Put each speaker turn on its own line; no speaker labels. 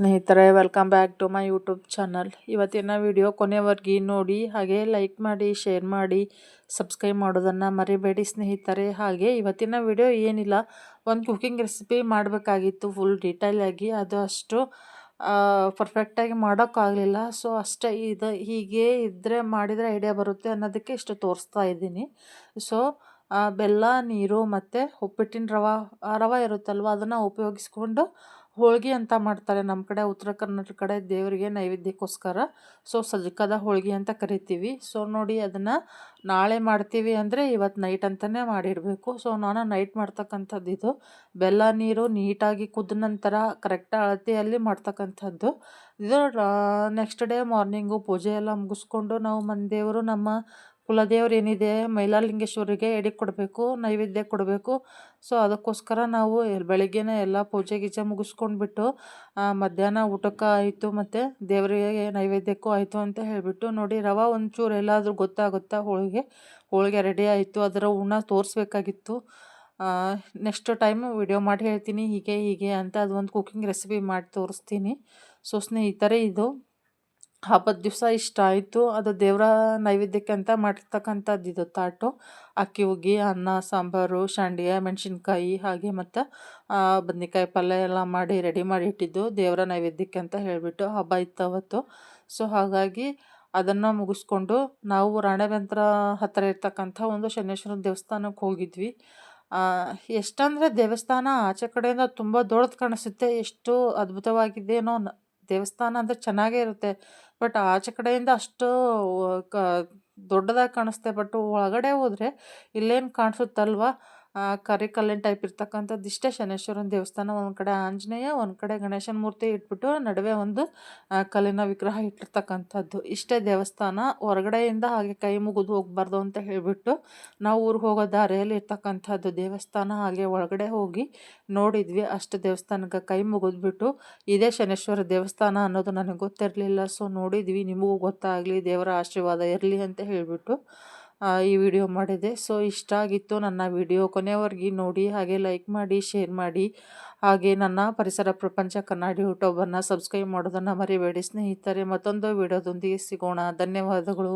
ಸ್ನೇಹಿತರೆ welcome back to my YouTube channel ಇವತ್ತಿನ video ಕೊನೆವರೆಗೆ ನೋಡಿ, ಹಾಗೆ ಲೈಕ್ ಮಾಡಿ ಶೇರ್ ಮಾಡಿ ಸಬ್ಸ್ಕ್ರೈಬ್ ಮಾಡೋದನ್ನು ಮರಿಬೇಡಿ ಸ್ನೇಹಿತರೆ. ಹಾಗೆ ಇವತ್ತಿನ ವಿಡಿಯೋ ಏನಿಲ್ಲ, ಒಂದು ಕುಕಿಂಗ್ ರೆಸಿಪಿ ಮಾಡಬೇಕಾಗಿತ್ತು ಫುಲ್ ಡೀಟೇಲಾಗಿ ಅದು ಅಷ್ಟು ಪರ್ಫೆಕ್ಟಾಗಿ ಮಾಡೋಕ್ಕಾಗಲಿಲ್ಲ. ಸೊ ಅಷ್ಟೇ ಇದು, ಹೀಗೆ ಇದ್ದರೆ ಮಾಡಿದರೆ ಐಡಿಯಾ ಬರುತ್ತೆ ಅನ್ನೋದಕ್ಕೆ ಇಷ್ಟು ತೋರಿಸ್ತಾ ಇದ್ದೀನಿ. ಸೊ ಬೆಲ್ಲ, ನೀರು ಮತ್ತು ಉಪ್ಪಿಟ್ಟಿನ ರವೆ ರವೆ ಇರುತ್ತಲ್ವ, ಅದನ್ನು ಉಪಯೋಗಿಸ್ಕೊಂಡು ಹೋಳ್ಗೆ ಅಂತ ಮಾಡ್ತಾರೆ ನಮ್ಮ ಕಡೆ, ಉತ್ತರ ಕರ್ನಾಟಕ ಕಡೆ ದೇವರಿಗೆ ನೈವೇದ್ಯಕ್ಕೋಸ್ಕರ. ಸೊ, ಸಜ್ಕದ ಹೋಳಿಗೆ ಅಂತ ಕರಿತೀವಿ. ಸೊ, ನೋಡಿ ಅದನ್ನು ನಾಳೆ ಮಾಡ್ತೀವಿ ಅಂದರೆ ಇವತ್ತು ನೈಟ್ ಅಂತಲೇ ಮಾಡಿಡಬೇಕು ಸೊ, ನಾನು ನೈಟ್ ಮಾಡ್ತಕ್ಕಂಥದ್ದು ಇದು. ಬೆಲ್ಲ, ನೀರು ನೀಟಾಗಿ ಕುದ್ದ ನಂತರ ಕರೆಕ್ಟ್ ಅಳತೆಯಲ್ಲಿ ಮಾಡ್ತಕ್ಕಂಥದ್ದು. ಇದು ನೆಕ್ಸ್ಟ್ ಡೇ ಮಾರ್ನಿಂಗು ಪೂಜೆ ಎಲ್ಲ ಮುಗಿಸ್ಕೊಂಡು ನಾವು ಮನೆ ದೇವರು ನಮ್ಮ ಕುಲದೇವ್ರು ಏನಿದೆ ಮೈಲಾಲಿಂಗೇಶ್ವರಿಗೆ ಎಡೆ ಕೊಡಬೇಕು, ನೈವೇದ್ಯ ಕೊಡಬೇಕು. ಸೊ, ಅದಕ್ಕೋಸ್ಕರ ನಾವು ಬೆಳಗ್ಗೆನೇ ಎಲ್ಲ ಪೂಜೆ ಗೀಜೆ ಮುಗಿಸ್ಕೊಂಡ್ಬಿಟ್ಟು ಮಧ್ಯಾಹ್ನ ಊಟಕ್ಕೆ ಆಯಿತು ಮತ್ತು ದೇವರಿಗೆ ನೈವೇದ್ಯಕ್ಕೂ ಆಯಿತು ಅಂತ ಹೇಳಿಬಿಟ್ಟು, ನೋಡಿ ರವೆ ಒಂಚೂರು ಎಲ್ಲಾದರೂ ಗೊತ್ತಾಗುತ್ತಾ ಹೋಳಿಗೆ? ಹೋಳಿಗೆ ರೆಡಿ ಆಯಿತು, ಅದರ ಹೂರ್ಣ ತೋರಿಸ್ಬೇಕಾಗಿತ್ತು. ನೆಕ್ಸ್ಟ್ ಟೈಮು ವಿಡಿಯೋ ಮಾಡಿ ಹೇಳ್ತೀನಿ, ಹೀಗೆ ಹೀಗೆ ಅಂತ ಅದೊಂದು ಕುಕ್ಕಿಂಗ್ ರೆಸಿಪಿ ಮಾಡಿ ತೋರಿಸ್ತೀನಿ. ಸೊ, ಸ್ನೇಹಿತರೆ, ಇದು ಹಬ್ಬದ ದಿವಸ ಇಷ್ಟ ಆಯಿತು. ಅದು ದೇವರ ನೈವೇದ್ಯಕ್ಕೆ ಅಂತ ಮಾಡಿರ್ತಕ್ಕಂಥದ್ದು ಇದು, ತಾಟು. ಅಕ್ಕಿ ಹುಗ್ಗಿ ಅನ್ನ, ಸಾಂಬಾರು ಸಂಡಿಗೆ ಮೆಣಸಿನ್ಕಾಯಿ ಹಾಗೆ ಮತ್ತು ಬದನೆಕಾಯಿ ಪಲ್ಯ ಎಲ್ಲ ಮಾಡಿ ರೆಡಿ ಮಾಡಿ ಇಟ್ಟಿದ್ದು ದೇವರ ನೈವೇದ್ಯಕ್ಕೆ ಅಂತ ಹೇಳಿಬಿಟ್ಟು ಹಬ್ಬ ಇತ್ತು ಅವತ್ತು. ಸೊ ಹಾಗಾಗಿ ಅದನ್ನು ಮುಗಿಸ್ಕೊಂಡು ನಾವು ರಾಣೆಬೆಂತ್ರ ಹತ್ತಿರ ಇರ್ತಕ್ಕಂಥ ಒಂದು ಶನೇಶ್ವರ ದೇವಸ್ಥಾನಕ್ಕೆ ಹೋಗಿದ್ವಿ. ಎಷ್ಟಂದರೆ ದೇವಸ್ಥಾನ ಆಚೆ ಕಡೆಯಿಂದ ತುಂಬ ದೊಡ್ಡದು ಕಾಣಿಸುತ್ತೆ. ಎಷ್ಟು ಅದ್ಭುತವಾಗಿದೆಯೋ ದೇವಸ್ಥಾನ ಅಂದರೆ ಚೆನ್ನಾಗೇ ಇರುತ್ತೆ. ಬಟ್ ಆಚೆ ಕಡೆಯಿಂದ ಅಷ್ಟು, ಕ ದೊಡ್ಡದಾಗಿ ಕಾಣಿಸ್ತೆ, ಬಟ್ ಒಳಗಡೆ ಹೋದರೆ ಇಲ್ಲೇನು ಕಾಣಿಸುತ್ತಲ್ವ? ಕರಿ ಕಲ್ಲಿನ ಟೈಪ್ ಇರ್ತಕ್ಕಂಥದ್ದು ಇಷ್ಟೇ ಶನೇಶ್ವರನ ದೇವಸ್ಥಾನ. ಒಂದು ಕಡೆ ಆಂಜನೇಯ, ಒಂದು ಕಡೆ ಗಣೇಶನ ಮೂರ್ತಿ ಇಟ್ಬಿಟ್ಟು ನಡುವೆ ಒಂದು ಕಲ್ಲಿನ ವಿಗ್ರಹ ಇಟ್ಟಿರ್ತಕ್ಕಂಥದ್ದು. ಇಷ್ಟೇ ದೇವಸ್ಥಾನ. ಹೊರಗಡೆಯಿಂದ ಹಾಗೆ ಕೈ ಮುಗಿದು ಹೋಗ್ಬಾರ್ದು ಅಂತ ಹೇಳಿಬಿಟ್ಟು ನಾವು ಊರಿಗೆ ಹೋಗೋ ದಾರಿಯಲ್ಲಿ ಇರ್ತಕ್ಕಂಥದ್ದು ದೇವಸ್ಥಾನ. ಹಾಗೆ ಒಳಗಡೆ ಹೋಗಿ ನೋಡಿದ್ವಿ ಅಷ್ಟು ದೇವಸ್ಥಾನಕ್ಕೆ ಕೈ ಮುಗಿದ್ಬಿಟ್ಟು ಇದೇ ಶನೇಶ್ವರ ದೇವಸ್ಥಾನ ಅನ್ನೋದು ನನಗೆ ಗೊತ್ತಿರಲಿಲ್ಲ. ಸೊ ನೋಡಿದ್ವಿ. ನಿಮಗೂ ಗೊತ್ತಾಗಲಿ, ದೇವರ ಆಶೀರ್ವಾದ ಇರಲಿ ಅಂತ ಹೇಳಿಬಿಟ್ಟು ಈ ವಿಡಿಯೋ ಮಾಡಿದೆ. ಸೊ ಇಷ್ಟ ಆಗಿತ್ತು ನನ್ನ ವಿಡಿಯೋ ಕೊನೆಯವರೆಗೆ ನೋಡಿ, ಹಾಗೆ ಲೈಕ್ ಮಾಡಿ ಶೇರ್ ಮಾಡಿ, ಹಾಗೆ ನನ್ನ ಪರಿಸರ ಪ್ರಪಂಚ ಕನ್ನಡ ಯೂಟ್ಯೂಬನ್ನು ಸಬ್ಸ್ಕ್ರೈಬ್ ಮಾಡೋದನ್ನು ಮರಿಬೇಡಿ ಸ್ನೇಹಿತರೆ. ಮತ್ತೊಂದು ವಿಡಿಯೋದೊಂದಿಗೆ ಸಿಗೋಣ. ಧನ್ಯವಾದಗಳು.